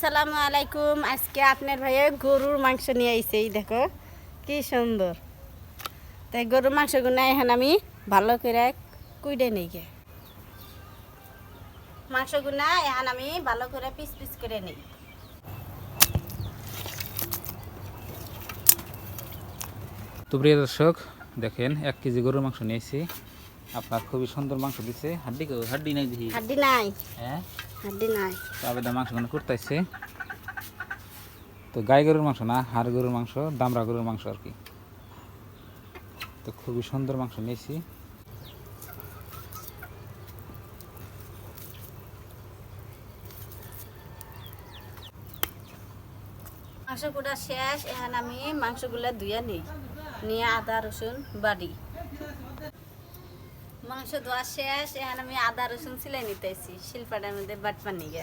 আসসালামু আলাইকুম। আজকে আপনার ভাইয়ে গরুর মাংস নিয়ে আইছে এই দেখো কি সুন্দর। তাই গরুর মাংসগুলো এখন আমি ভালো করে কুইডে নিই গে। মাংসগুলো এখন আমি ভালো করে পিস পিস করে নিই। তো প্রিয় দর্শক দেখেন এক কেজি গরুর মাংস নিয়েছি আপনার খুবই সুন্দর মাংস দিছে। হাড্ডি হাড্ডি নাই হাড্ডি নাই। হ্যাঁ? আবেদা মাংস মানে করতেছে তো গাই গরুর মাংস না হাড় গরুর মাংস দামরা গরুর মাংস আর কি। তো খুবই সুন্দর মাংস নিয়েছি। মাংস কুটা শেষ এখন আমি মাংসগুলো ধুয়ে নিই নিয়ে আদা রসুন বাড়ি মাংস ধোয়া শেষ, এখানে আমি আদা, রসুন সিলাই নিতেছি, শিল্পাটার মধ্যে বাটপার নিয়ে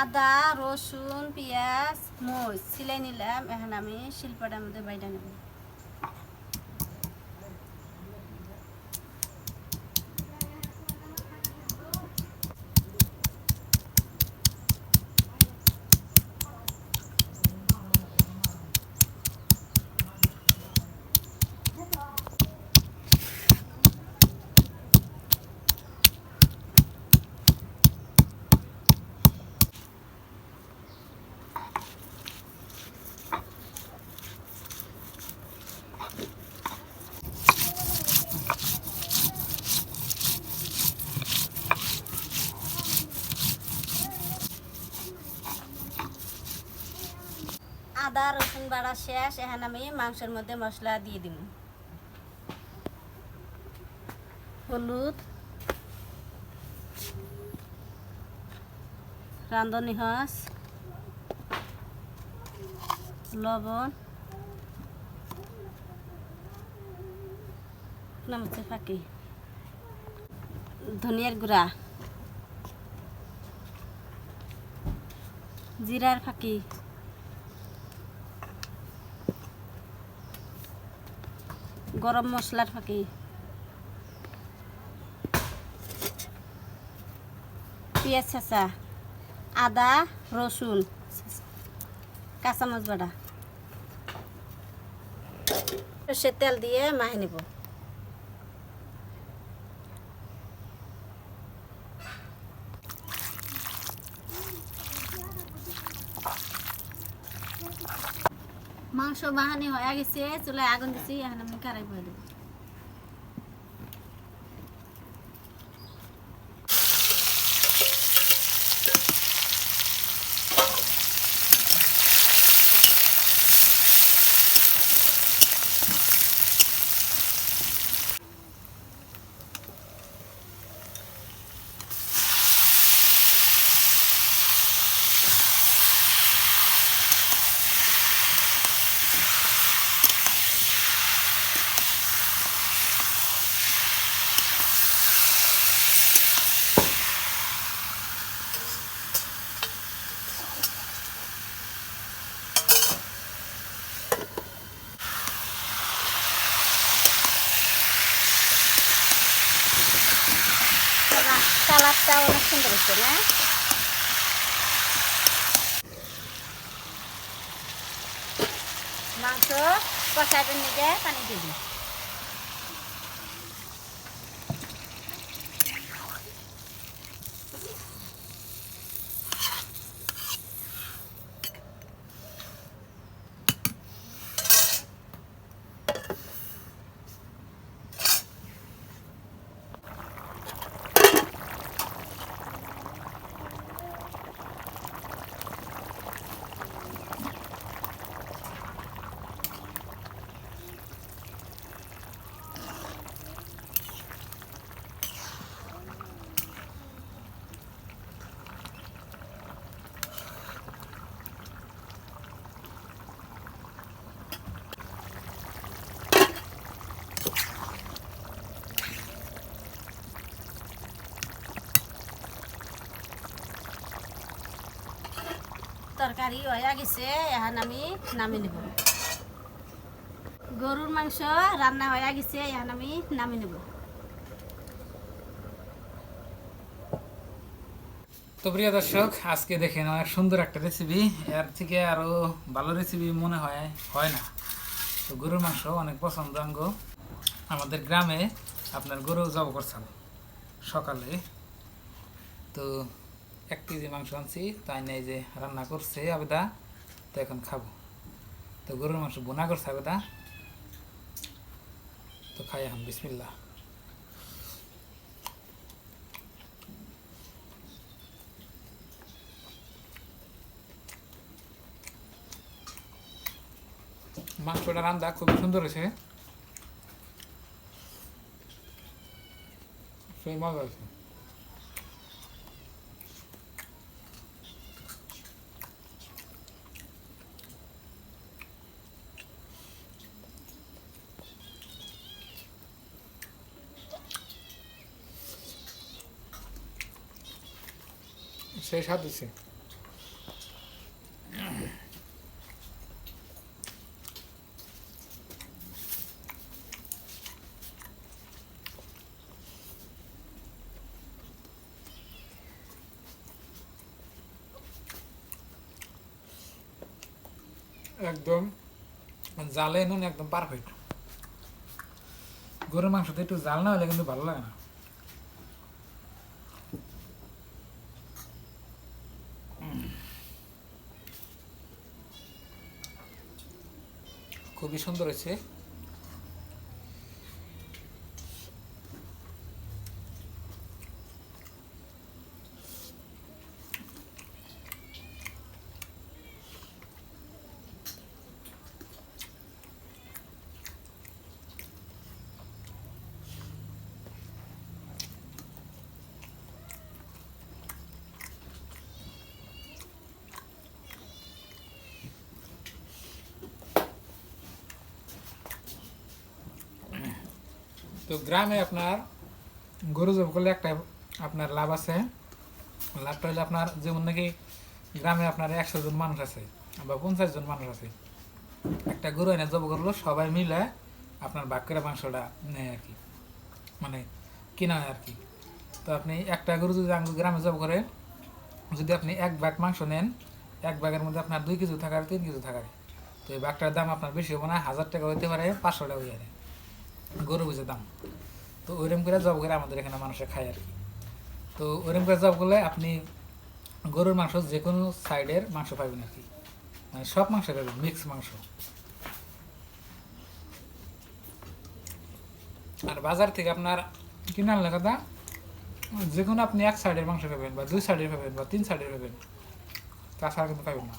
আদা, রসুন, পেঁয়াজ, মরিচ সিলাই নিলাম, এখন আমি শিল্পাটার মধ্যে বাইটা নেব। আদা, রসুন বাড়া শেষ, এখন আমি মাংসের মধ্যে মশলা দিয়ে দিব। হলুদ। রাঁধুনি হাঁস লবণ। ফাঁকি। ধনিয়ার গুঁড়া। জিরার ফাঁকি। গরম মশলার ফাঁকি। পেঁয়াজ চেঁচা আদা রসুন কাঁচামচ বাটা। সে তেল দিয়ে মাহে নিব। মাংস বাহানি হয়ে। গেছে চলে আগুন দিছি এখন আমি কারাই বয়ে দেবো। কালারটা অনেক সুন্দর হচ্ছে না মাংস কষাইতে নিজে পানি দিবি তরকারি হয়ে গেছে, এখন আমি নামি নেব। গরুর মাংস রান্না হয়ে গেছে, এখন আমি নামি নেব। তো প্রিয় দর্শক, আজকে দেখেন অনেক সুন্দর একটা রেসিপি এর থেকে আরও ভালো রেসিপি মনে হয় হয় না। তো গরুর মাংস অনেক পছন্দ অঙ্গ আমাদের গ্রামে আপনার গরু জব করছেন সকালে। তো এক কেজি মাংস আনছি, তাই নেই যে রান্না করছে আবেদা, তো এখন খাব। তো গরুর মাংস বোনা করছে আবেদা। তো খাই এখন বিসমিল্লা মাংসটা রান্না খুবই সুন্দর হয়েছে। সেই মজা হয়েছে। স্বাদ দিচ্ছে একদম জালে নুন একদম পারফেক্ট গরুর মাংসতে একটু জাল না হলে কিন্তু ভালো লাগে না। খুবই সুন্দর হয়েছে? তো গ্রামে আপনার গরু জব করলে একটা আপনার লাভ আছে। লাভটা হলে আপনার যেমন নাকি গ্রামে আপনার একশো জন মানুষ আছে বা পঞ্চাশ জন মানুষ আছে। একটা গরু এনে জব করল, সবাই মিলে আপনার ভাগ করে মাংসটা নেয় আর কি। মানে কিনা হয় আর কি। তো আপনি একটা গরু যদি গ্রামে জব করে, যদি আপনি এক ভাগ মাংস নেন, এক ভাগের মধ্যে আপনার দুই কেজি থাকার, তিন কেজি থাকার। তো এই ভাগটার দাম আপনার বেশি হবে না, হাজার টাকা হইতে পারে, পাঁচশো টাকা হয়ে গরু বুঝে দাম। তো ওইরকম করে জব করে আমাদের এখানে মানুষে খায় আর কি। তো ওইরকম করে জব করলে আপনি গরুর মাংস যে কোনো সাইডের মাংস পাবেন আর কি। মানে সব মাংস পাবেন মিক্স মাংস। আর বাজার থেকে আপনার কিনে আনলে কথা যে কোনো আপনি এক সাইডের মাংস পাবেন বা দুই সাইডের পাবেন বা তিন সাইডের পাবেন, তাছাড়া কিন্তু পাবেন না।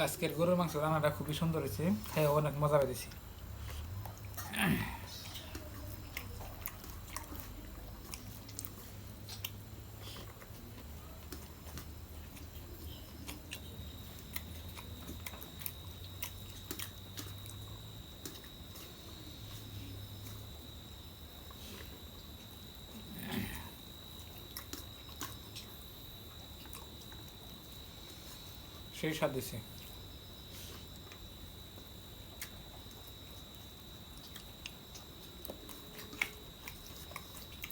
তো আজকের গরুর মাংস রান্নাটা খুবই সুন্দর হয়েছে। খাই অনেক মজা পেয়েছি সেই স্বাদ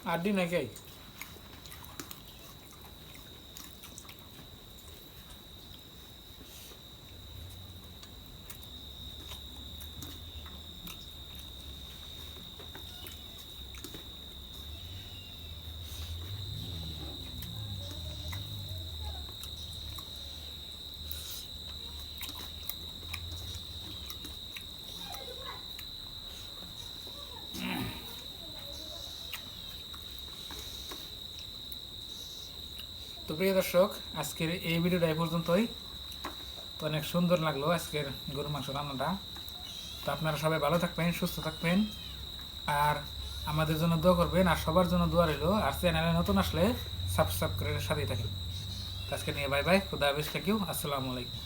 আড্ডি নাকি তো প্রিয় দর্শক, আজকের এই ভিডিওটা এই পর্যন্তই। তো অনেক সুন্দর লাগল আজকের গরুর মাংস রান্নাটা। তো আপনারা সবাই ভালো থাকবেন, সুস্থ থাকবেন। আর আমাদের জন্য দোয়া করবেন, আর সবার জন্য দোয়া রইল। আর চ্যানেলে নতুন আসলে সাবস্ক্রাইব করে সাথেই থাকেন। আজকে নিয়ে বাই বাই, খুদা হাফিজ থ্যাংক ইউ আসসালামু আলাইকুম।